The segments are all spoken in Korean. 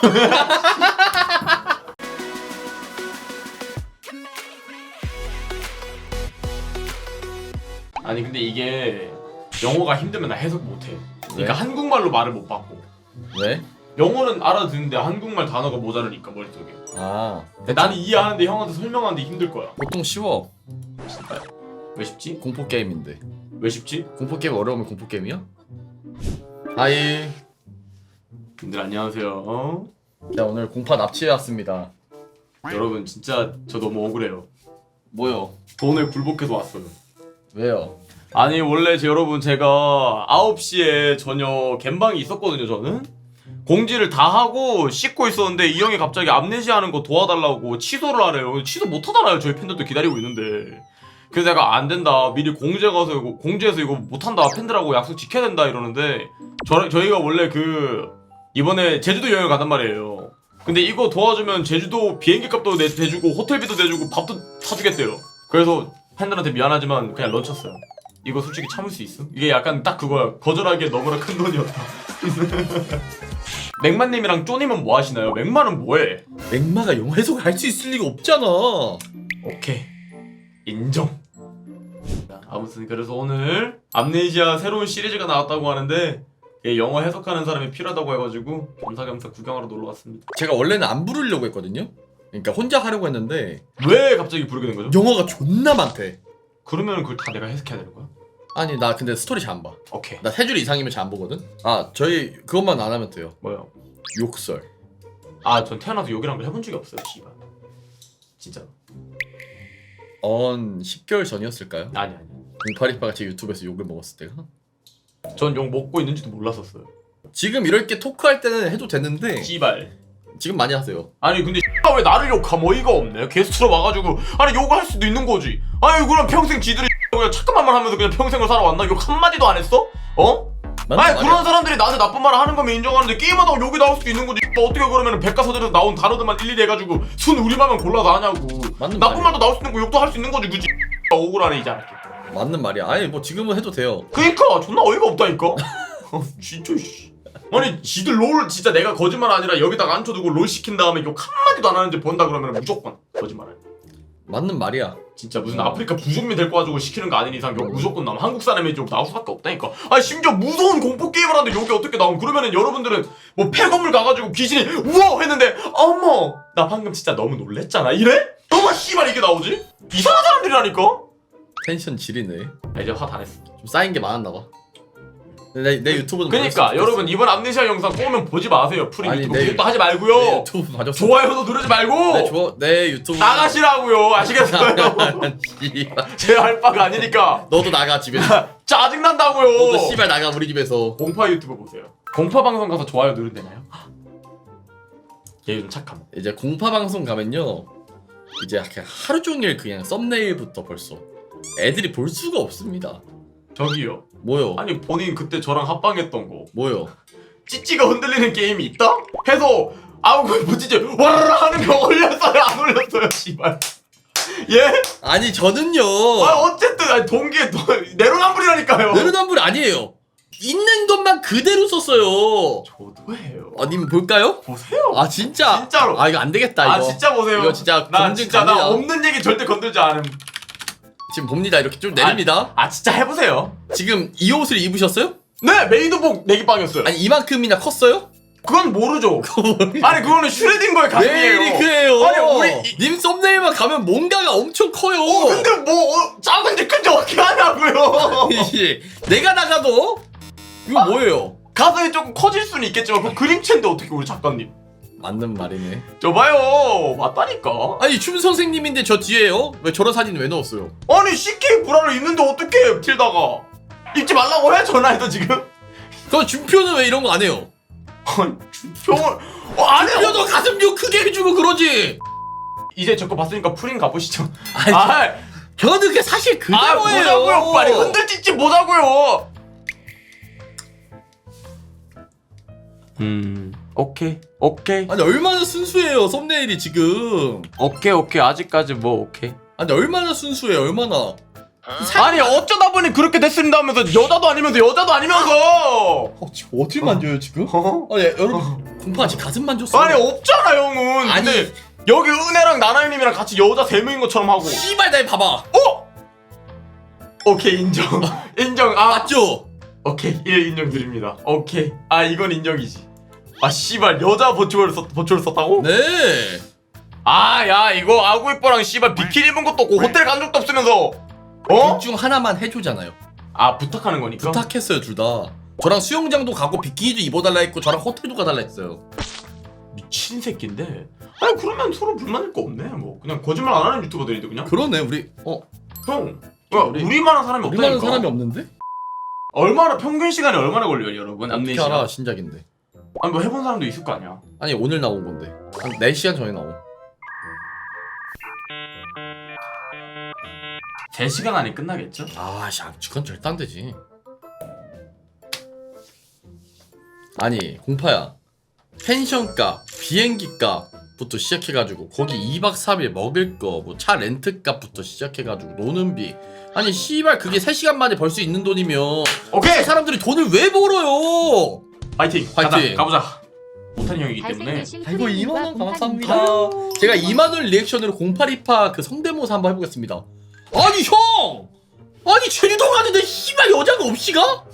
아니 근데 이게 영어가 힘들면 나 해석 못해. 그러니까 왜? 한국말로 말을 못 받고 왜? 영어는 알아듣는데 한국말 단어가 모자르니까 머릿속에. 아 근데 나는 이해하는데 형한테 설명하는데 힘들 거야. 보통 쉬워. 왜 쉽지? 공포 게임인데 왜 쉽지? 공포 게임 어려우면 공포 게임이야? 하이 님들 안녕하세요. 어? 자 오늘 공파 납치해 왔습니다 여러분 진짜 저 너무 억울해요. 뭐요? 돈을 굴복해서 왔어요. 왜요? 아니 원래 제 여러분 제가 9시에 저녁 갬방이 있었거든요 저는 공지를 다 하고 씻고 있었는데 이 형이 갑자기 암네시 하는 거 도와달라고 취소를 하래요 취소 못 하잖아요 저희 팬들도 기다리고 있는데 그래서 내가 안 된다 미리 공지에 가서 이거 공지에서 이거 못 한다 팬들하고 약속 지켜야 된다 이러는데 저, 저희가 원래 그 이번에 제주도 여행을 가단 말이에요. 근데 이거 도와주면 제주도 비행기 값도 내, 대주고 호텔비도 대주고 밥도 사주겠대요. 그래서 팬들한테 미안하지만 그냥 런쳤어요. 이거 솔직히 참을 수 있어? 이게 약간 딱 그거야. 거절하기에 너무나 큰 돈이었다. 맥만님이랑 쪼님은 뭐 하시나요? 맥만은 뭐해? 맥마가 영어 해석을 할 수 있을 리가 없잖아. 오케이. 인정. 자, 아무튼 그래서 오늘 암네시아 새로운 시리즈가 나왔다고 하는데 이게 영어 해석하는 사람이 필요하다고 해가지고 겸사겸사 구경하러 놀러 왔습니다 제가 원래는 안 부르려고 했거든요 그러니까 혼자 하려고 했는데 왜 갑자기 부르게 된 거죠? 영어가 존나 많대 그러면 그걸 다 내가 해석해야 되는 거야? 아니 나 근데 스토리 잘 안 봐. 오케이 나 세 줄 이상이면 잘 안 보거든. 아 저희 그것만 안 하면 돼요. 뭐요? 욕설. 아 전 태어나서 욕이란 걸 해본 적이 없어요 씨발 진짜 언 10개월 전이었을까요? 아니 아니 공파리파가 제 유튜브에서 욕을 먹었을 때가. 전 욕 먹고 있는지도 몰랐었어요 지금 이렇게 토크할 때는 해도 되는데 씨발 지금 많이 하세요. 아니 근데 X가 왜 나를 욕함 어이가 없네 게스트로 와가지고 아니 욕을 할 수도 있는 거지 아니 그럼 평생 지들이 그냥 착한 말만 하면서 그냥 평생을 살아왔나? 욕 한마디도 안 했어? 어? 맞는 아니. 그런 사람들이 나한테 나쁜 말을 하는 거면 인정하는데 게임하다가 욕이 나올 수도 있는 거지 또 어떻게 그러면 백과사전에서 나온 단어들만 일일이 해가지고 순 우리말만 골라서 하냐고 맞는 나쁜 말이야. 말도 나올 수 있는 거 욕도 할 수 있는 거지 그지 억울하네 이제 알았게 맞는 말이야. 아니 뭐 지금은 해도 돼요. 그니까 존나 어이가 없다니까 어, 진짜 씨 아니 지들 롤 진짜 내가 거짓말 아니라 여기다가 앉혀두고 롤 시킨 다음에 욕 한마디도 안 하는데 본다 그러면 무조건 거짓말해 맞는 말이야. 진짜 무슨 아프리카 부족민 데리고 와가지고 시키는 거 아닌 이상 욕 무조건 나면 한국 사람이 욕 나올 수밖에 없다니까 아니 심지어 무서운 공포 게임을 하는데 욕이 어떻게 나오면 그러면은 여러분들은 뭐 폐건물 가가지고 귀신이 우와 했는데 어머 나 방금 진짜 너무 놀랬잖아 이래? 너무 씨발 이게 나오지? 이상한 사람들이라니까 텐션 지리네. 아, 이제 화 다 냈어 좀 쌓인 게 많았나 봐. 내, 내 유튜브는 그니까 그랬으면 여러분 이번 암네시아 영상 꼬면 보지 마세요 프리 아니, 유튜브 내 구독도 하지. 내 말고요 유튜브 봐줬어. 좋아요도 누르지 말고 내, 조, 내 유튜브 나가시라고요 아시겠어요? 씨발. 제할 바가 아니니까 너도 나가 집에서. 짜증난다고요 너도 씨발 나가 우리 집에서. 공파 유튜브 보세요. 공파 방송 가서 좋아요 누른대나요? 얘 요즘 착함. 이제 공파 방송 가면요 이제 그냥 하루 종일 그냥 썸네일부터 벌써 애들이 볼 수가 없습니다 저기요. 뭐요 아니 본인 그때 저랑 합방했던 거 뭐요 찌찌가 흔들리는 게임이 있다? 해서 아우 그뭐 찌찌 와라라 하는 거 올렸어요 안 올렸어요 씨발. 예? 아니 저는요 아 어쨌든 아니 동기에 도- 내로남불이라니까요. 내로남불 아니에요 있는 것만 그대로 썼어요 저도 해요. 아님 볼까요 보세요. 아 진짜 진짜로. 아 이거 안 되겠다 이거 아 진짜 보세요. 이거 진짜 나 검증 진짜 나 갑니다. 없는 얘기 절대 건들지 않음. 지금 봅니다 이렇게 좀 내립니다 아 진짜 해보세요. 지금 이 옷을 입으셨어요 네 메이드복 내기빵이었어요. 아니 이만큼이나 컸어요 그건 모르죠. 아니 그거는 슈레딩거의 왜 가슴이에요. 이리 그래요 아니 우리 이- 님 썸네일만 가면 뭔가가 엄청 커요 어 근데 뭐 어, 작은지 큰지 어떻게 하냐고요. 이씨, 내가 나가도 이거 뭐예요? 가슴이 조금 커질 수는 있겠지만 그 그림체인데 어떻게 우리 작가님? 맞는 말이네. 저 봐요 맞다니까. 아니 춤 선생님인데 저 뒤에요? 왜 저런 사진 왜 넣었어요? 아니 CK 브라를 입는데 어떻게 til다가 입지 말라고 해 전화해도 지금. 그럼 준표는 왜 이런 거 안 해요? 아니 병을 어, 아니 준표도 가슴 좀 크게 해주고 그러지. 이제 저거 봤으니까 프린 가보시죠. 아니, 아, 저는 그게 사실 아 그대로예요. 보자고요 빨리 흔들짓지 보자고요. 음 오케이 오케이 아니 얼마나 순수해요 썸네일이 지금. 오케이 오케이 아직까지 뭐 오케이. 아니 얼마나 순수해 얼마나. 아니 어쩌다 보니 그렇게 됐습니다 하면서 여자도 아니면서 여자도 아니면서 어, 지금 어딜 만져요 지금? 어? 아니 여러분 공파가 지금 가슴만 줬어. 아니 없잖아 형은 아니. 근데 여기 은혜랑 나나형님이랑 같이 여자 세 명인 것처럼 하고 씨발 날 봐봐. 어? 오케이 인정 인정 아 맞죠? 오케이 1 인정 드립니다 오케이 아 이건 인정이지 아 씨발 여자 버추얼 썼 버추얼 썼다고? 네. 아 야 이거 아구이뻐랑 씨발 비키니 입은 것도 없고 호텔 간 적도 없으면서 어? 둘 중 하나만 해주잖아요. 아 부탁하는 거니까? 부탁했어요 둘 다. 저랑 수영장도 가고 비키니도 입어달라 했고 저랑 호텔도 가달라 했어요. 미친 새끼인데 아니 그러면 서로 불만일 거 없네 뭐 그냥 거짓말 안 하는 유튜버들인데 그냥 그러네 우리 어 형 야, 우리- 우리만한 사람이 우리만한 없다니까 사람이 없는데? 얼마나 평균 시간이 얼마나 걸려요 여러분 어떻게 알아 신작인데. 아니 뭐 해본 사람도 있을 거 아니야. 아니 오늘 나온 건데. 한 4시간 전에 나온 3시간 안에 끝나겠죠? 아씨 그건 절대 안 되지. 아니 공파야. 펜션값 비행기값부터 시작해가지고 거기 2박 3일 먹을 거 뭐 차 렌트값부터 시작해가지고 노는 비. 아니 씨발 그게 3시간 만에 벌 수 있는 돈이면 오케이! 사람들이 돈을 왜 벌어요 파이팅. 파이팅. 가자. 가보자. 못하는 형이기 때문에. 잘생기신 아이고 프리님과 2만 원 공파님. 감사합니다. 제가 2만 원 리액션으로 0828 그 성대모사 한번 해보겠습니다. 아니 형! 아니 제주도 가는데 씨발 여자가 없이 가?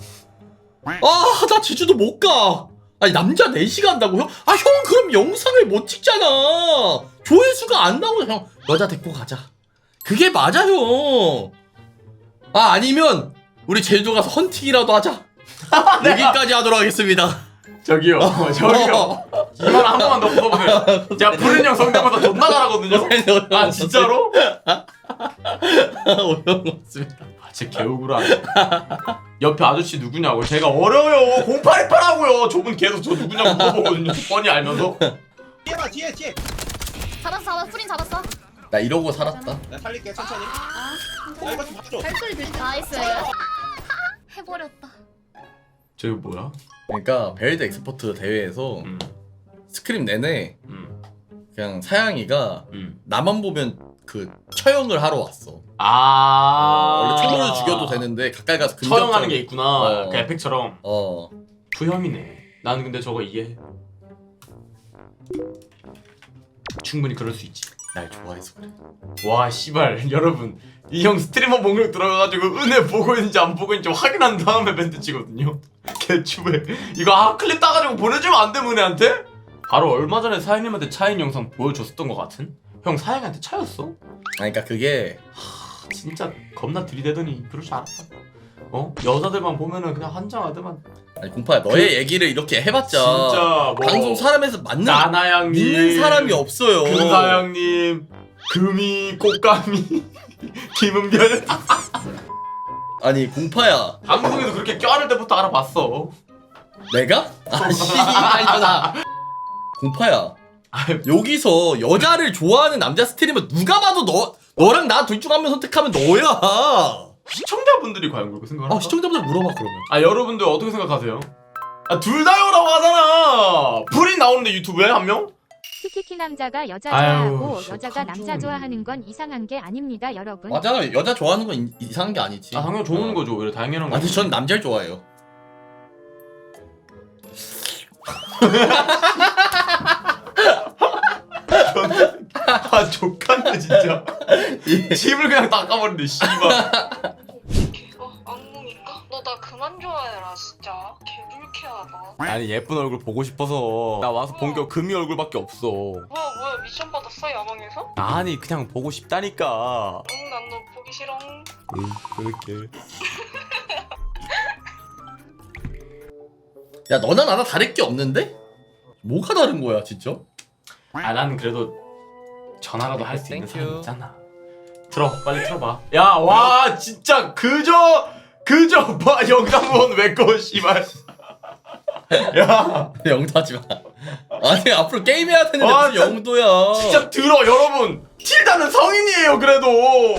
아 나 제주도 못 가. 아니 남자 4시 간다고 형? 아 형 그럼 영상을 못 찍잖아. 조회수가 안 나오면 형. 여자 데리고 가자. 그게 맞아 형 아 아니면 우리 제주도 가서 헌팅이라도 하자 여기까지 하도록 하겠습니다 저기요 저기요 이만 한 번만 더 붙어보세요 제가 푸른 형 성대모사 존나 잘하거든요 아 진짜로? 어려웠습니다 아 진짜 개우구라 옆에 아저씨 누구냐고 제가 어려요 0828하고요 저분 계속 저 누구냐고 물어보거든요 뻔히 알면서 뒤에 봐 뒤에 뒤에 잡았어 잡았어 프린 잡았어 나 이러고 살았다 나 살릴게 천천히 나 이거 좀 봐줘 발소리 들 나이스 해버렸다 저기 뭐야? 그러니까 베일드 엑스포트 대회에서 음, 스크림 내내 음, 그냥 사양이가 음. 나만 보면 그 처형을 하러 왔어. 아 원래 총으로 죽여도 되는데 가까이 가서 근접 처형하는 게 있구나 어. 그 에펙처럼 어. 부혐이네 나는 근데 저거 이해해 충분히 그럴 수 있지 날 좋아해서 그래. 와 씨발 여러분 이 형 스트리머 목록 들어가가지고 은혜 보고 있는지 안 보고 있는지 확인한 다음에 멘트 치거든요 개추해 이거 아 클립 따가지고 보내주면 안 돼 은혜한테? 바로 얼마 전에 사장님한테 차인 영상 보여줬었던 것 같은? 형 사장님한테 차였어? 아니, 그러니까 그게 진짜 겁나 들이대더니 그럴 줄 알았다 어? 여자들만 보면은 그냥 한장하더만 아니 공파야 너의 얘기를 이렇게 해봤자 진짜 뭐 방송 사람에서 맞는 나나양님 믿는 사람이 없어요. 근사양님 금이 꽃가미 김은별 아니 공파야 방송에서 그렇게 껴안을 때부터 알아봤어 내가? 아 씨발려나 공파야. 여기서 여자를 좋아하는 남자 스트리머 누가 봐도 너 너랑 나 둘 중 한 명 선택하면 너야. 시청자분들이 과연 그렇게 생각할까? 아 시청자분들 물어봐 그러면. 아 여러분들 어떻게 생각하세요? 아 둘 다요라고 하잖아 불이 나오는데 유튜브에 한 명? 키키키 남자가 여자 아유, 좋아하고 씨, 여자가 깜짝 남자 좋아하는 건 이상한 게 아닙니다 여러분 맞아 여자 좋아하는 건 이- 이상한 게 아니지. 아 당연히 좋은 거죠 오히려 당연한 아니 거죠 전 남자를 좋아해요. 아 족간다 진짜 집을 그냥 닦아버린대 씨발 진짜 개불쾌하다. 아니 예쁜 얼굴 보고 싶어서. 나 와서 본 게 금이 얼굴밖에 없어. 뭐야 뭐야 미션 받았어 야망에서? 아니 그냥 보고 싶다니까. 응 난 너 보기 싫어. 응 그렇게. 야 너나 나나 다를 게 없는데? 뭐가 다른 거야 진짜? 아난 그래도 전화라도 할 수 있는 땡큐. 사람 있잖아. 틀어 빨리 틀어봐. 야 와 진짜 그저 그저 봐 영상본 왜꺼 씨발 야 영도 하지 마. 아니 앞으로 게임 해야 되는데 아, 무슨 영도야. 진짜 들어 여러분 틸다는 성인이에요 그래도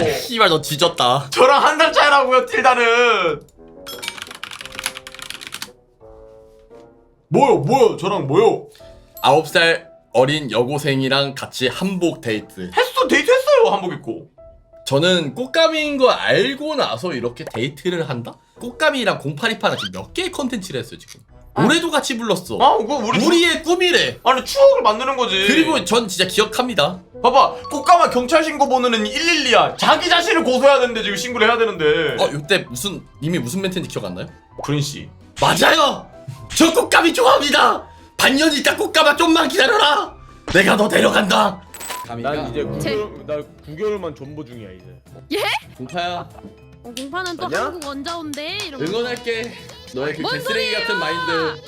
씨발 너 뒤졌다. 저랑 한 살 차이라고요 틸다는 뭐요 뭐요 저랑 뭐요 아홉 살 어린 여고생이랑 같이 한복 데이트. 했어 데이트 했어요 한복 입고 저는 꽃가미인 거 알고 나서 이렇게 데이트를 한다? 꽃가미랑 0828는 지금 몇 개의 컨텐츠를 했어요 지금 노래도 같이 불렀어. 아 그거 우리 우리의 꿈이래. 아니 추억을 만드는 거지 그리고 전 진짜 기억합니다. 봐봐 꽃가마 경찰 신고 번호는 112야 자기 자신을 고소해야 되는데 지금 신고를 해야 되는데 어, 이때 무슨 이미 무슨 멘트인지 기억 안 나요? 프린씨 맞아요. 저 꽃감이 좋아합니다. 반년 있다 꽃감아 좀만 기다려라. 내가 너 데려간다. 난 이제 제- 9개월, 나 9개월만 존버 중이야 이제. 공파야 어, 공파는 또 아니야? 한국 원자온데 이러고 응원할게. 너의 그 뭔 개쓰레기 소리예요? 같은 마인드.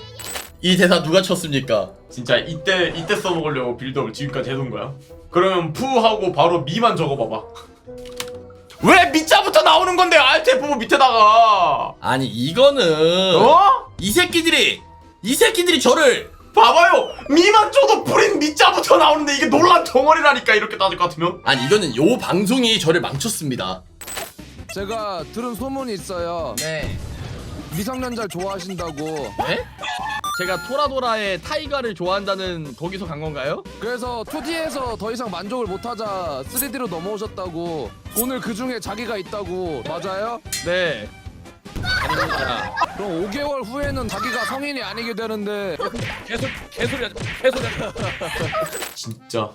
이 대사 누가 쳤습니까? 진짜 이때 이때 써먹으려고 빌드업을 지금까지 해둔 거야 그러면 푸 하고 바로 미만 적어봐봐 왜 미자부터 나오는 건데 알트 F4 밑에다가 아니 이거는 어? 이 새끼들이 이 새끼들이 저를 봐봐요 미만 줘도 프린 미자부터 나오는데 이게 논란 덩어리라니까 이렇게 따질 것 같으면 아니 이거는 요 방송이 저를 망쳤습니다. 제가 들은 소문이 있어요. 네. 미성년자 좋아하신다고. 네? 제가 토라도라의 타이가를 좋아한다는 거기서 간 건가요? 그래서 2D에서 더 이상 만족을 못하자 3D로 넘어오셨다고. 오늘 그 중에 자기가 있다고. 맞아요? 네. 아닙니다. 그럼 5개월 후에는 자기가 성인이 아니게 되는데 계속 개소리 하지. 개소리 하지. 진짜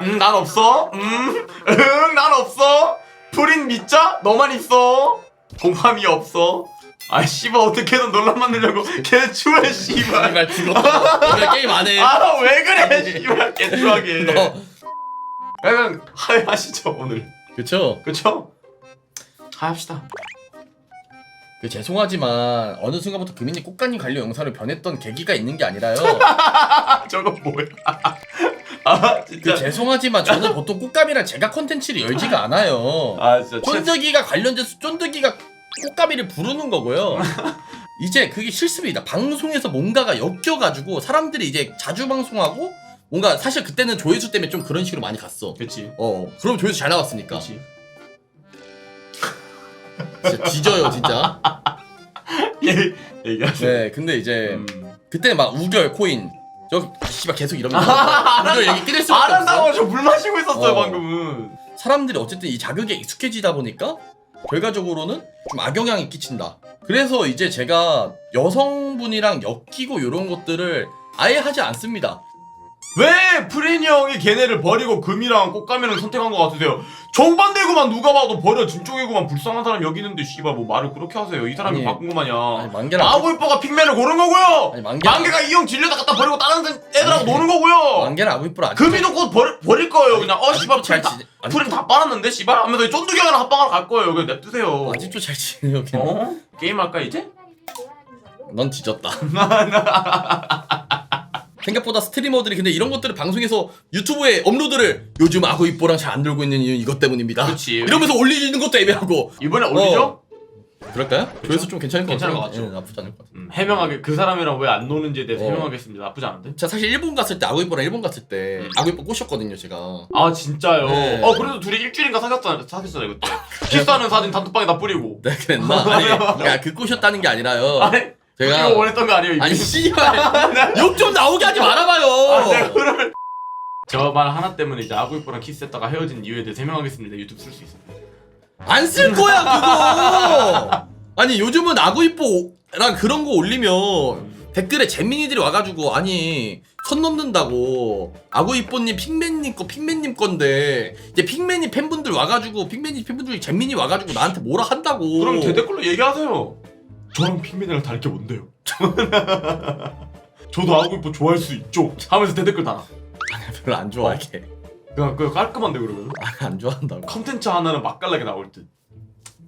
음 난 없어 음 응 난 없어 프린 미자 너만 있어 공함이 없어 아 씨발 어떻게든 논란 만들려고 개추해 씨발 정말 죽었다. 오늘 게임 안 해. 아 왜 그래 씨발 개추하게 너. 그냥 하하시죠 오늘 그쵸? 그쵸? 하합시다 그 죄송하지만 어느 순간부터 금인이 꽃가님 관련 영상을 변했던 계기가 있는 게 아니라요. 아 저거 뭐야 아 그 진짜 죄송하지만 저는 보통 꽃가미랑 제가 컨텐츠를 열지가 않아요. 아 진짜 최- 쫀득이가 관련돼서 쫀득이가 꽃가미를 부르는 거고요. 이제 그게 실습이다. 방송에서 뭔가가 엮여가지고 사람들이 이제 자주 방송하고 뭔가 사실 그때는 조회수 때문에 좀 그런 식으로 많이 갔어. 그치 어, 그럼 조회수 잘 나왔으니까. 그치 진짜 뒤져요, 진짜. 예 얘기하세요 네, 근데 이제 음. 그때 막 우결 코인 저 아, 씨발 계속 이러면 우결 얘기 끊을 수밖에 없어. 저물 마시고 있었어요 어. 방금은 사람들이 어쨌든 이 자극에 익숙해지다 보니까 결과적으로는 좀 악영향이 끼친다. 그래서 이제 제가 여성분이랑 엮이고 이런 것들을 아예 하지 않습니다. 왜 프린이 형이 걔네를 버리고 금이랑 꽃가미를 선택한 것 같으세요? 정반대구만 누가 봐도 버려. 진쪽이구만. 불쌍한 사람 여기 있는데 씨발 뭐 말을 그렇게 하세요? 이 사람이 아니, 바꾼 아니 만개랑 아구이뻐가 핑맨을 고른 거고요. 아니 만개 만개가 이 형 질려다 갖다 버리고 다른 애들하고 아니, 노는 거고요. 만개랑 아구이뽀를 아직 금이도 곧 버릴, 버릴 거예요. 그냥 어 씨발 잘 프린 다, 지 아직, 프린 다 빨았는데 씨발? 하면서 쫀득이 형이랑 합방하러 갈 거예요. 그냥 냅두세요. 아직도 잘 지내요. 걔는. 어? 게임할까 이제? 넌 뒤졌다. 생각보다 스트리머들이 근데 이런 것들을 방송에서 유튜브에 업로드를 요즘 아구이뽀랑 잘안 놀고 있는 이유는 이것 때문입니다. 그치. 이러면서 올리는 것도 애매하고. 이번에 올리죠? 어. 그럴까요? 조회수 좀 괜찮을 것 괜찮은 같아요. 것 같죠? 예, 나쁘지 않을 것 같아요. 음, 해명하게 그 사람이랑 왜 안 노는지에 대해서 어. 해명하겠습니다 나쁘지 않은데? 제가 사실 일본 갔을 때 아구이뽀랑 일본 갔을 때 음. 아구이뽀 꼬셨거든요 제가 아 진짜요? 네. 어 그래도 둘이 일주일인가 사귀었잖아요 사귀었잖아요 그때 키스하는 사진 단톡방에다 뿌리고 네 그랬나? 아니 그러니까 그 꼬셨다는 게 아니라요 아니 제가 이거 원했던 거 아니에요 이거? 아니 씨발. 욕 좀 나오게 하지 아, 말아봐요. 내가 그러면 저말 하나 때문에 이제 아구이뽀랑 키스했다가 헤어진 이유에 대해 해명하겠습니다. 유튜브 쓸 수 있습니다 안쓸 거야 그거! 아니 요즘은 아구이뽀랑 그런 거 올리면 댓글에 잼민이들이 와가지고 아니 선 넘는다고. 아구이뽀님 핑맨님 거 핑맨님 건데 이제 핑맨이 팬분들 와가지고 핑맨이 팬분들이 잼민이 와가지고 나한테 뭐라 한다고. 그럼 대댓글로 얘기하세요 저랑 핑맨이랑 다를 게 뭔데요? 저도 아구이뽀 좋아할 수 있죠? 하면서 대댓글 달아. 별로 안 좋아하게. 그냥 그 깔끔한데 그러면? 안 좋아한다고. 컨텐츠 하나는 맛깔나게 나올 듯.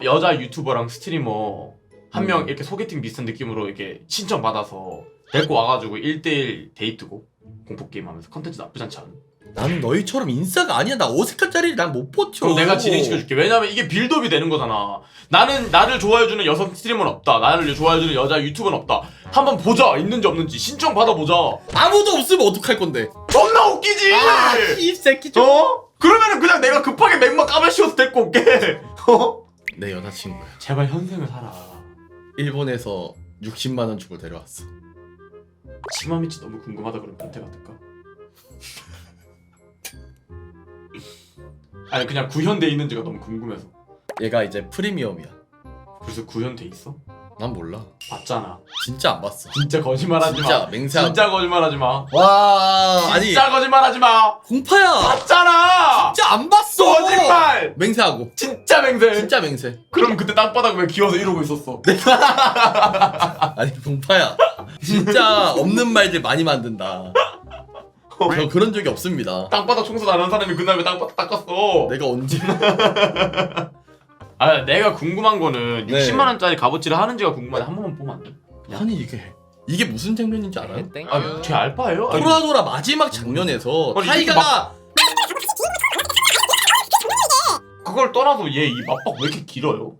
여자 유튜버랑 스트리머 한 명 음. 이렇게 소개팅 비슷한 느낌으로 이렇게 신청 받아서 데리고 와가지고 1대1 데이트고 공포 게임 하면서 컨텐츠 나쁘지 않지 않아? 나는 너희처럼 인싸가 아니야. 나 어색한 자리를 난 못 버텨. 그럼 내가 진행시켜줄게. 왜냐면 이게 빌드업이 되는 거잖아. 나는 나를 좋아해주는 여성 스트리머는 없다. 나를 좋아해주는 여자 유튜버는 없다. 한번 보자. 있는지 없는지 신청 받아보자. 아무도 없으면 어떡할 건데? 존나 웃기지! 아 이 새끼 좀. 어? 그러면은 그냥 내가 급하게 맥막 까발씌워서 데리고 올게. 어? 내 여자친구야. 제발 현생을 살아. 일본에서 60만 원 주고 데려왔어 치마미치 너무 궁금하다 그러면 변태가 될까? 아니 그냥 구현돼 있는지가 너무 궁금해서 얘가 이제 프리미엄이야 그래서 구현돼 있어? 난 몰라. 봤잖아 진짜 안 봤어. 진짜 거짓말하지 진짜 마 맹세하고. 진짜 거짓말하지 마 와 아니 진짜 거짓말하지 마 공파야. 봤잖아 진짜 안 봤어. 거짓말 맹세하고. 진짜 맹세 진짜 맹세. 그럼 그때 땅바닥 왜 기어서 이러고 있었어 아니 공파야. 진짜 없는 말들 많이 만든다. 저 그런 적이 없습니다. 땅바닥 청소 안 한 사람이 그날 왜 땅바닥 닦았어 내가 언제 아 내가 궁금한 거는 네. 60만 원짜리 값어치를 하는지가 궁금한데 한 번만 보면 안 돼? 아니 이게 이게 무슨 장면인지 알아요? 아, 제 알바예요? 아니, 토라도라 마지막 장면에서 아니, 타이가가 그걸 떠나서 얘이 맞박 왜 이렇게 길어요?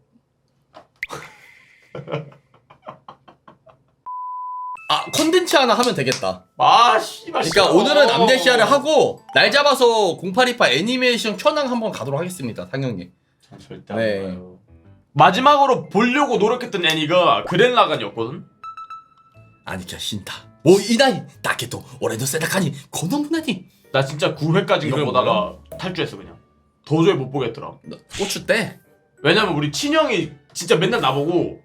아 컨텐츠 하나 하면 되겠다. 아 씨발 그러니까 싫어. 오늘은 암네시아를 하고 날 잡아서 082파 애니메이션 켜낭 한번 가도록 하겠습니다, 상영님. 전 절대 네. 안 봐요 마지막으로 보려고 노력했던 애니가 그랜라간이었거든? 兄貴は死んだ。もういない。だけど、俺の背中にこの胸に。 나 진짜 9회까지인가 이걸 보다가 탈주했어 그냥 도저히 못 보겠더라 고추 때. 왜냐면 우리 친형이 진짜 맨날 나보고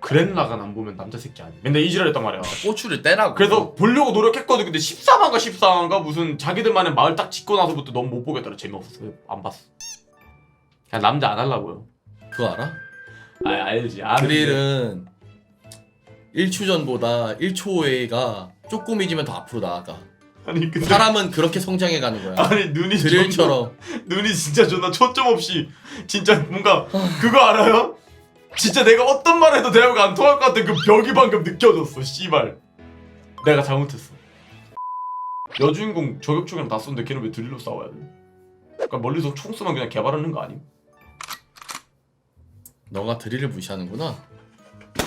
그랜라간 안 보면 남자 새끼 아니야 맨날 이지랄했단 말이야 고추를 떼라고. 그래서 보려고 노력했거든 근데 14화인가 14화인가 무슨 자기들만의 마을 딱 짓고 나서부터 너무 못 보겠더라 재미없어서 안 봤어 그냥 남자 안 하려고요 그거 알아? 아 알지 아는데. 드릴은 1초 전보다 1초 후에가 쪼꼬미지면 더 앞으로 나아가. 아니 근데 사람은 그렇게 성장해 가는 거야. 아니 눈이 드릴처럼. 존나- 눈이 진짜 존나 초점 없이 진짜 뭔가 그거 알아요? 진짜 내가 어떤 말 해도 대화가 안 통할 것 같은 그 벽이 방금 느껴졌어 씨발 내가 잘못했어 여주인공 저격총이랑 다 쏘는데 걔는 왜 드릴로 싸워야 돼? 그러니까 멀리서 총 쏘면 그냥 개발하는 거 아님? 너가 드릴을 무시하는구나.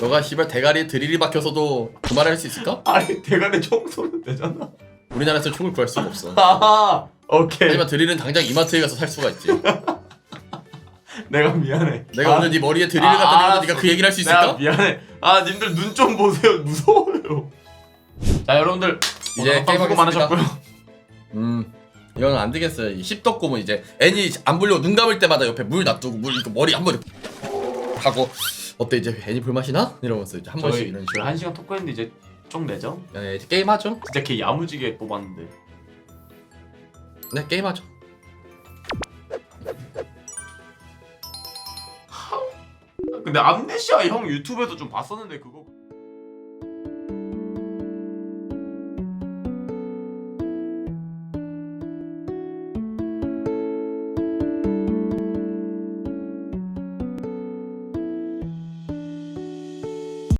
너가 씨발 대가리에 드릴이 박혀서도 그 말을 할 수 있을까? 아니 대가리 총 쏘면 되잖아 우리나라에서 총을 구할 수가 없어. 아하 오케이 하지만 드릴은 당장 이마트에 가서 살 수가 있지. 내가 미안해 내가 아, 오늘 네 머리에 드릴을 아, 갖다 대고 알았어. 네가 그 얘기를 할 수 내가 있을까? 미안해 아 님들 눈 좀 보세요 무서워요 자 여러분들 이제 오늘 수고. 많으셨고요 음 이건 안 되겠어요. 이 씹덕곰은 이제 애니 안 보려고 눈 감을 때마다 옆에 물 놔두고 물 이거 머리 한번 이렇게 하고 어때 이제 애니 볼맛이 나? 이러면서 이제 한 번씩 저희 이런 식으로 한 시간 토크했는데 이제 좀 내죠? 네, 이제 게임 하죠. 진짜 걔 야무지게 뽑았는데 네 게임 하죠. 근데 암네시아 형 유튜브에서 좀 봤었는데 그거